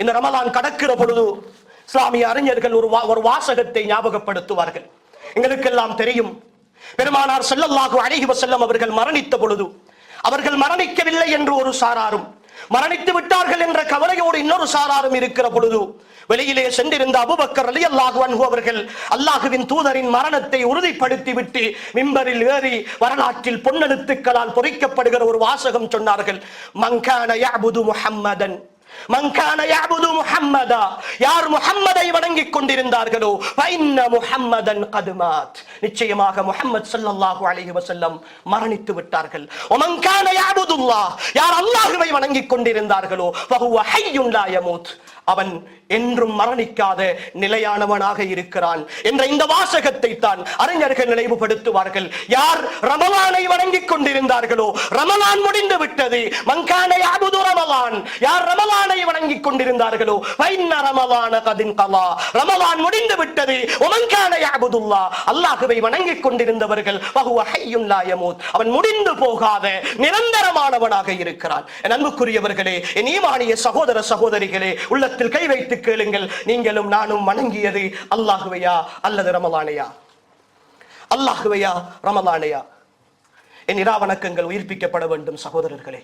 இந்த ரமலான் கடக்கிற பொழுது இஸ்லாமிய அறிஞர்கள் ஒரு வா- ஒரு வாசகத்தை ஞாபகப்படுத்துவார்கள். எங்களுக்கெல்லாம் தெரியும். பெருமானார் செல்லல்லாக அழகி வசல்லம் அவர்கள் மரணித்த பொழுது அவர்கள் மரணிக்கவில்லை என்று ஒரு சாராரும் மரணித்து விட்டார்கள் என்ற கவலையோடு இன்னொரு சாராரும் இருக்கிற பொழுது வெளியிலே சென்றிருந்த அபுபக்கர் ரலியல்லாஹு அன்ஹு அவர்கள் அல்லாஹுவின் தூதரின் மரணத்தை உறுதிப்படுத்தி விட்டு மிம்பரில் ஏறி வரலாற்றில் பொன்னெழுத்துக்களால் பொறிக்கப்படுகிற ஒரு வாசகம் சொன்னார்கள் மங்கான முஹம்மதன் மங்கான யஅபுது முஹம்மதா? யார் முஹம்மதை வணங்கிக் கொண்டிருந்தார்களோ? ஃபைன்ன முஹம்மதன் கத் நிச்சயமாக முஹம்மத் ஸல்லல்லாஹு அலைஹி வஸல்லம் மரணித்து விட்டார்கள். ஒமங்கான யஅபுதுல்லாஹ்? யார் அல்லாஹ்வை வணங்கிக் கொண்டிருந்தார்களோ? ஃபஹுவ ஹய்யுன் லா யமூத். அவன் என்றும் மரணிக்காத நிலையானவனாக இருக்கிறான் என்ற இந்த வாசகத்தை தான் அறிஞர்கள் நினைவுபடுத்துவார்கள். யார் ரமலானை வணங்கிக் கொண்டிருந்தார்களோ? ரமலான் முடிந்து விட்டது. மங்கானை அபுது ரமலான். யார் ரமலான் வணங்கிக் கொண்டிருந்தார்களோ ரமலான கதின் கலா. ரமலான் முடிந்து விட்டது. ஒமங்கானை அபுதுல்லா அல்லாஹுவை வணங்கிக் கொண்டிருந்தவர்கள் வஹுவ ஹய்யுன் லா அவன் முடிந்து போகாத நிரந்தரமானவனாக இருக்கிறான். என் அன்புக்குரியவர்களே என் ஈமானிய சகோதர சகோதரிகளே உள்ளத்தில் கை வைத்து கேளுங்கள். நீங்களும் நானும் வணங்கியது அல்லாஹுவையா அல்லது ரமலானையா? அல்லாஹுவையா ரமலானையா? என் இரா வணக்கங்கள் உயிர்ப்பிக்கப்பட வேண்டும் சகோதரர்களே.